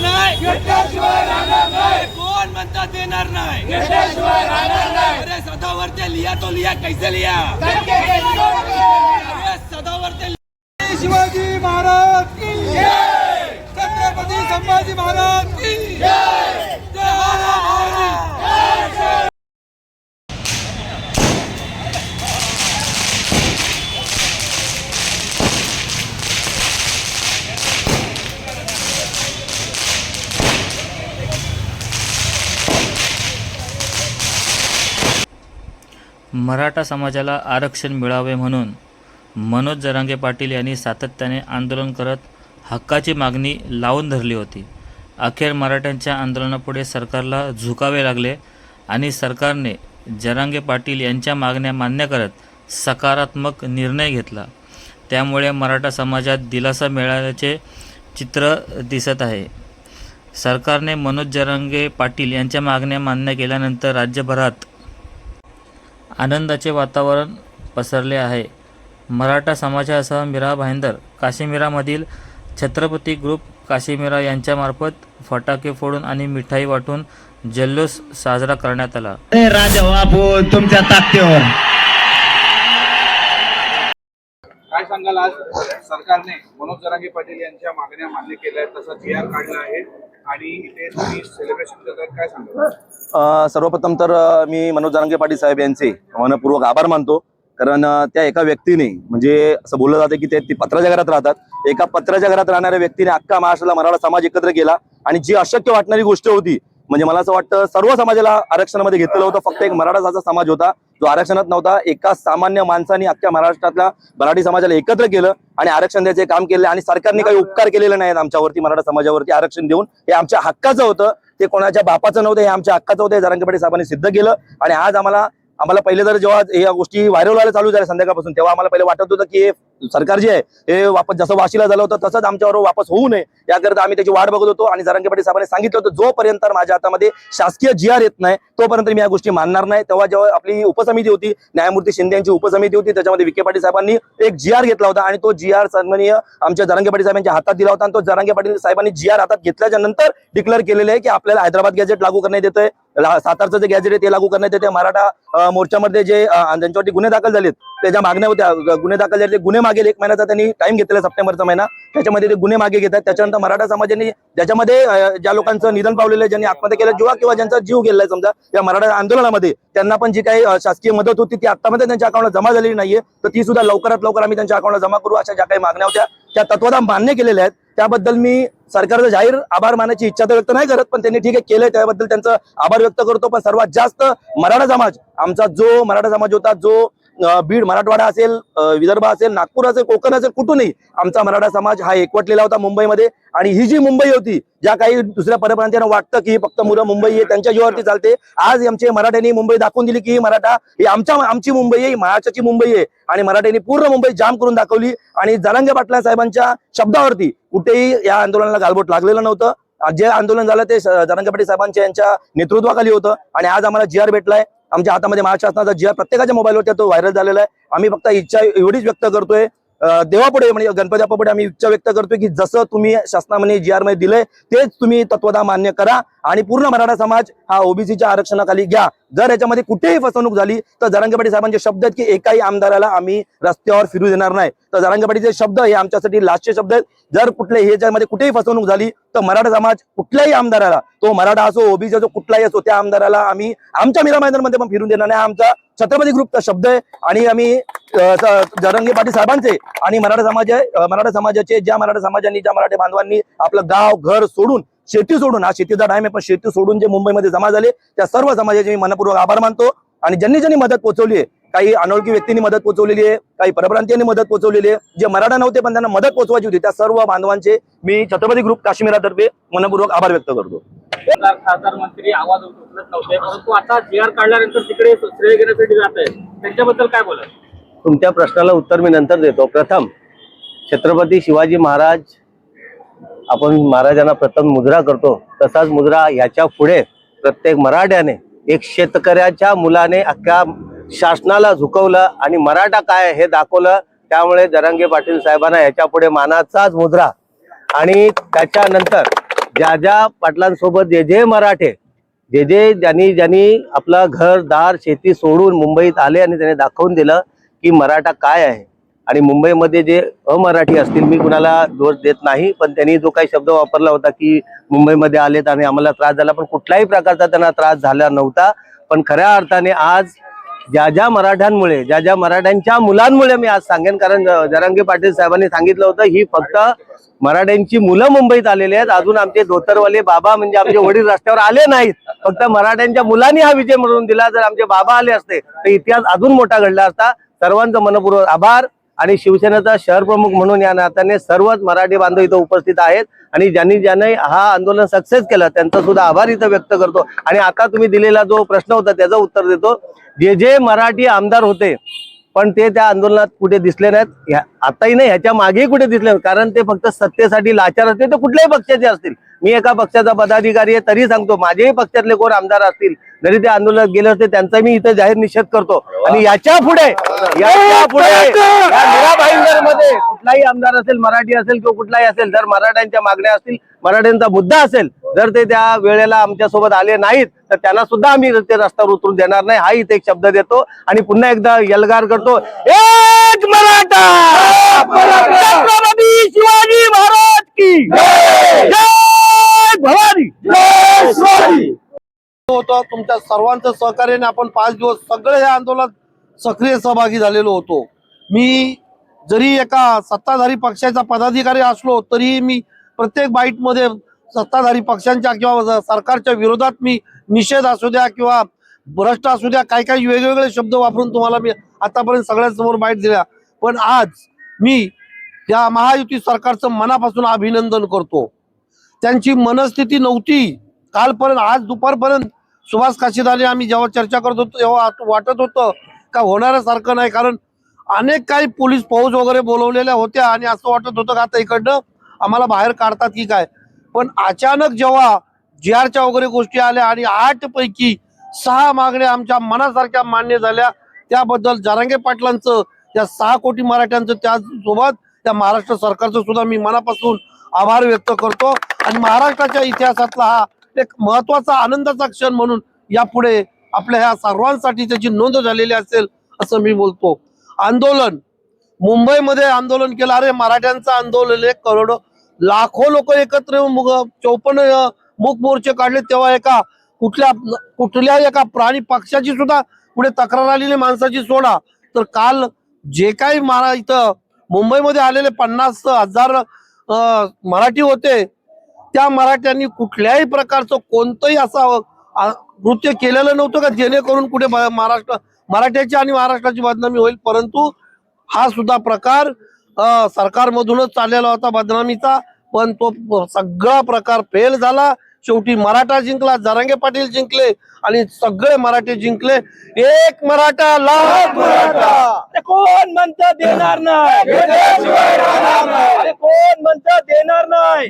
राहणार नाही. अरे कोण म्हणता देणार नाही? अरे सदावर ते लिया तो लिया कैसे लिया? अरे सदावर ते शिवाजी महाराज छत्रपती संभाजी महाराज मराठा समाजाला आरक्षण मिळावे म्हणून मनोज जरांगे पाटील यांनी सातत्याने आंदोलन करत हक्काची मागणी लावून धरली होती. अखेर मराठ्यांच्या आंदोलनापुढे सरकारला झुकावे लागले आणि सरकारने जरांगे पाटील यांच्या मागण्या मान्य करत सकारात्मक निर्णय घेतला. त्यामुळे मराठा समाजात दिलासा मिळाल्याचे चित्र दिसत आहे. सरकारने मनोज जरांगे पाटील यांच्या मागण्या मान्य केल्यानंतर राज्यभरात आनंदाचे वातावरण पसरले आहे. मराठा समाजासह मीरा भाईंदर काश्मीरामधील छत्रपती ग्रुप काश्मीरा यांच्यामार्फत फटाके फोडून आणि मिठाई वाटून जल्लोष साजरा करण्यात आला. राजा बापू तुमच्या ताकदीवर काय सांगाल आज सरकारने मनोज जरांगे पाटील यांच्या मागण्या मान्य केल्या आहेत तसा जी आर काढला आहे. आणि इथे तुम्ही सेलिब्रेशन करतात काय सांगाल? सर्वप्रथम तर मी मनोज जरांगे पाटील साहेब यांचे मनपूर्वक आभार मानतो. कारण त्या एका व्यक्तीने म्हणजे असं बोललं जातं की ते पत्राच्या घरात राहतात. एका पत्राच्या घरात राहणाऱ्या व्यक्तीने अख्खा महाराष्ट्राला मराठा समाज एकत्र केला. आणि जी अशक्य वाटणारी गोष्ट होती म्हणजे मला असं वाटतं सर्व समाजाला आरक्षणामध्ये घेतलेलं होतं. फक्त एक मराठाचा समाज होता. जो आरक्षणात नव्हता एका सामान्य माणसाने अख्ख्या महाराष्ट्रातल्या मराठी समाजाला एकत्र केलं आणि आरक्षण द्यायचे काम केले आणि सरकारने काही उपकार केलेले नाहीत आमच्यावरती मराठा समाजावरती आरक्षण देऊन. हे आमच्या हक्काचं होतं. ते कोणाच्या बापाचं नव्हतं हे आमच्या हक्काचं होतं हे साहेबांनी सिद्ध केलं. आणि आज आम्हाला आम्हाला पहिले तर जेव्हा या गोष्टी व्हायरल व्हायला चालू झाल्या संध्याकाळपासून तेव्हा आम्हाला पहिले वाटत होतं की हे सरकार जे आहे हे वापस जसं वाशीला झालं होतं तसंच आमच्यावर वापस होऊ नये. याकरता आम्ही त्याची वाट बघत होतो आणि जरांगे पाटील साहेबांनी सांगितलं होतं जोपर्यंत माझ्या हातामध्ये शासकीय जी आर येत नाही तोपर्यंत मी या गोष्टी मानणार नाही. तेव्हा जेव्हा आपली उपसमिती होती न्यायमूर्ती शिंदे यांची उपसमिती होती त्याच्यामध्ये विखे पाटील साहेबांनी एक जी आर घेतला होता आणि तो जी आर सन्मानीय आमच्या जरांगे पाटील साहेबांच्या हातात दिला होता आणि तो जरांगे पाटील साहेबांनी जी आर हातात घेतल्याच्या नंतर डिक्लेअर केलेले आहे की आपल्याला हैदराबाद गॅजेट लागू करण्यात येतंय. सातारचं जे गॅजेट आहे ते लागू करण्यात येते मराठा मोर्चामध्ये जे ज्यांच्यावरती गुन्हे दाखल झालेत त्याच्या मागण्या होत्या. गुन्हे दाखल झाले गुन्हे मागील एक महिन्याचा त्यांनी टाइम घेतलेला सप्टेंबरचा महिना. त्याच्यामध्ये ते गुन्हे मागे घेतात. त्याच्यानंतर मराठा समाजाने ज्याच्यामध्ये ज्या लोकांचं निधन पावलेलं ज्यांनी आत्महत्या केलं किंवा किंवा ज्यांचा जीव गेलाय समजा या मराठा आंदोलनामध्ये त्यांना पण जी काही शासकीय मदत होती ती आतामध्ये त्यांच्या अकाउंटला जमा झालेली नाहीये. तर ती सुद्धा लवकरात लवकर आम्ही त्यांच्या अकाउंटला जमा करू अशा ज्या काही मागण्या होत्या त्या तत्वादा मान्य केलेल्या आहेत. त्याबद्दल मी सरकारचा जाहीर आभार मानायची इच्छा तर व्यक्त नाही करत पण त्यांनी ठीक आहे केलंय. त्याबद्दल त्यांचं आभार व्यक्त करतो. पण सर्वात जास्त मराठा समाज आमचा जो मराठा समाज होता जो बीड मराठवाडा असेल विदर्भ असेल नागपूर असेल कोकण असेल कुठूनही आमचा मराठा समाज हा एकवटलेला होता मुंबईमध्ये. आणि ही जी मुंबई होती ज्या काही दुसऱ्या परप्रांतीयांना वाटतं की फक्त मुलं मुंबई आहे त्यांच्या जीवावरती चालते. आज आमचे मराठ्यांनी मुंबई दाखवून दिली की ही मराठा ही आमच्या आमची मुंबई आहे ही महाराष्ट्राची मुंबई आहे. आणि मराठ्यांनी पूर्ण मुंबई जाम करून दाखवली. आणि जरांगे पाटला साहेबांच्या शब्दावरती कुठेही या आंदोलनाला गालबोट लागलेलं नव्हतं. जे आंदोलन झालं ते स- जरांगे पाटील साहेबांच्या यांच्या नेतृत्वाखाली होतं. आणि आज आम्हाला जी आर भेटलाय. आमच्या हातामध्ये महाराष्ट्र शासनाचा जिया प्रत्येकाच्या मोबाईलवरती तो व्हायरल झालेला आहे. आम्ही फक्त इच्छा एवढीच व्यक्त करतोय देवापुढे म्हणजे गणपती बाप्पापुढे आम्ही इच्छा व्यक्त करतोय की जसं तुम्ही शासनामध्ये जी आरमध्ये दिलंय तेच तुम्ही तत्वदा मान्य करा आणि पूर्ण मराठा समाज हा ओबीसीच्या आरक्षणाखाली घ्या. जर याच्यामध्ये कुठेही फसवणूक झाली तर जरांगेपाटी साहेबांचे शब्द आहेत की एकाही आमदाराला आम्ही रस्त्यावर फिरू देणार नाही. तर जरांगेपाटीचे शब्द हे आमच्यासाठी लास्टचे शब्द आहेत. जर कुठले ह्याच्यामध्ये कुठेही फसवणूक झाली तर मराठा समाज कुठल्याही आमदाराला तो मराठा असो ओबीसी असो कुठलाही असो त्या आमदाराला आम्ही आमच्या मीरा मैदानमध्ये पण फिरून देणार नाही. आमचा छत्रपती ग्रुपचा शब्द आहे. आणि आम्ही अं, पाटील साहेबांचे आणि मराठा समाज मराठा समाजाचे ज्या मराठा समाजांनी ज्या मराठी बांधवांनी आपलं गाव घर सोडून शेती सोडून हा शेतीचा टाइम आहे पण शेती सोडून जे मुंबईमध्ये जमा झाले त्या सर्व समाजाचे मी मनपूर्वक आभार मानतो. आणि ज्यांनी ज्यांनी मदत पोहोचवली आहे काही अनोळखी व्यक्तींनी मदत पोहोचवलेली आहे काही परप्रांतीयांनी मदत पोहोचवलेली आहे जे मराठा नव्हते पण त्यांना मदत पोहोचवायची होती त्या सर्व बांधवांचे मी छत्रपती ग्रुप काश्मीरातर्फे मनपूर्वक आभार व्यक्त करतो. खासदार खासदार मंत्री आवाज उचलत नव्हते. परंतु आता जी आर काढल्यानंतर तिकडे श्रेय घेण्यासाठी जात आहे. त्यांच्याबद्दल काय बोला तुमच्या प्रश्नाला उत्तर मी नंतर देतो. प्रथम छत्रपती शिवाजी महाराज आपण महाराजांना प्रथम मुद्रा करतो. तसाच मुद्रा ह्याच्या पुढे प्रत्येक मराठ्याने एक शेतकऱ्याच्या मुलाने अख्ख्या शासनाला झुकवलं आणि मराठा काय हे दाखवलं त्यामुळे जरांगे पाटील साहेबांना ह्याच्या पुढे मानाचाच मुद्रा. आणि त्याच्यानंतर ज्या ज्या पाटलांसोबत जे जे मराठे जे जे ज्यांनी ज्यांनी आपलं घर दार शेती सोडून मुंबईत आले आणि त्याने दाखवून दिलं की मराठा काय आहे. आणि मुंबईमध्ये जे अमराठी असतील मी कुणाला दोष देत नाही पण त्यांनी जो काही शब्द वापरला होता की मुंबईमध्ये आलेत आणि आम्हाला त्रास झाला पण कुठल्याही प्रकारचा त्यांना त्रास झाला नव्हता. पण खऱ्या अर्थाने आज ज्या ज्या मराठ्यांमुळे ज्या ज्या मराठ्यांच्या मुलांमुळे मी आज सांगेन कारण ज- जरांगे पाटील साहेबांनी सांगितलं होतं ही फक्त मराठ्यांची मुलं मुंबईत आलेली आहेत. अजून आमचे धोतरवाले बाबा म्हणजे आमचे वडील रस्त्यावर आले नाहीत. फक्त मराठ्यांच्या मुलांनी हा विजय मिळवून दिला. जर आमचे बाबा आले असते तर इतिहास अजून मोठा घडला असता. सर्वांचं मनपूर्वक आभार. आणि शिवसेनेचा शहर प्रमुख म्हणून या नात्याने सर्वच मराठी बांधव इथं उपस्थित आहेत. आणि ज्यांनी ज्यांनी हा आंदोलन सक्सेस केलं त्यांचा सुद्धा आभार इथं व्यक्त करतो. आणि आता तुम्ही दिलेला जो प्रश्न होता त्याचं उत्तर देतो. जे जे मराठी आमदार होते पण ते त्या आंदोलनात कुठे दिसले नाहीत. आताही नाही ह्याच्या मागेही कुठे दिसले कारण ते फक्त सत्तेसाठी लाचार असतील तर कुठल्याही पक्षाचे असतील. मी एका पक्षाचा पदाधिकारी आहे तरी सांगतो माझेही पक्षातले कोण आमदार असतील जरी ते आंदोलनात गेले असते त्यांचा मी इथं जाहीर निषेध करतो. आणि याच्यापुढे याच्यापुढे कुठलाही आमदार असेल मराठी असेल किंवा कुठलाही असेल जर मराठ्यांच्या मागण्या असतील मराठ्यांचा मुद्दा असेल जर ते त्या वेळेला आमच्यासोबत आले नाहीत तर त्यांना सुद्धा आम्ही ते रस्त्यावर उतरून देणार नाही हा इथे एक शब्द देतो. आणि पुन्हा एकदा यलगार करतो. एक मराठा! शिवाजी महाराज! की? जय भवानी! होतं तुमच्या सर्वांच्या सहकार्याने आपण पाच दिवस सगळे या आंदोलनात सक्रिय सहभागी झालेलो होतो. मी जरी एका सत्ताधारी पक्षाचा पदाधिकारी असलो तरी मी प्रत्येक बाईटमध्ये सत्ताधारी पक्षांच्या किंवा सरकारच्या विरोधात मी निषेध असू द्या किंवा भ्रष्ट असू द्या काही काही वेगवेगळे शब्द वापरून तुम्हाला मी आतापर्यंत सगळ्यांसमोर बाईट दिल्या. पण आज मी या महायुती सरकारचं मनापासून अभिनंदन करतो. त्यांची मनस्थिती नव्हती. कालपर्यंत आज दुपारपर्यंत सुभाष काशीदाने आम्ही जेव्हा चर्चा करत होतो तेव्हा वाटत होतं का होणाऱ्यासारखं नाही. कारण अनेक काही पोलीस फौज वगैरे बोलवलेल्या होत्या आणि असं वाटत होतं का आता इकडनं आम्हाला बाहेर काढतात की काय? पण अचानक जेव्हा जी आरच्या वगैरे गोष्टी आल्या आणि आठ पैकी सहा मागण्या आमच्या मनासारख्या मान्य झाल्या त्याबद्दल जारांगे पाटलांचं त्या सहा कोटी मराठ्यांचं त्यासोबत त्या महाराष्ट्र सरकारचं सुद्धा मी मनापासून आभार व्यक्त करतो. आणि महाराष्ट्राच्या इतिहासातला हा एक महत्त्वाचा आनंदाचा क्षण म्हणून यापुढे आपल्या ह्या सर्वांसाठी त्याची नोंद झालेली असेल असं मी बोलतो. आंदोलन. मुंबईमध्ये आंदोलन केलं. अरे मराठ्यांचं आंदोलन एक करोडो लाखो लोक एकत्र येऊन चौपन्न मुख मूक मोर्चे काढले. तेव्हा एका कुठल्या कुठल्या एका प्राणी पक्षाची सुद्धा पुढे तक्रार आलेली माणसाची सोडा. तर काल जे काही मारा इथं मुंबईमध्ये आलेले पन्नास हजार मराठी होते. त्या मराठ्यांनी कुठल्याही प्रकारचं कोणतंही असं नृत्य कृत्य केलेलं नव्हतं का? जेणेकरून कुठे महाराष्ट्र मराठ्याची आणि महाराष्ट्राची बदनामी होईल. परंतु हा सुद्धा प्रकार सरकारमधूनच चाललेला होता बदनामीचा. पण तो सगळा प्रकार फेल झाला. शेवटी मराठा जिंकला जरांगे पाटील जिंकले आणि सगळे मराठे जिंकले. एक मराठा लाख मराठा. अरे कोण म्हणतं देणार नाही? अरे कोण म्हणतं देणार नाही?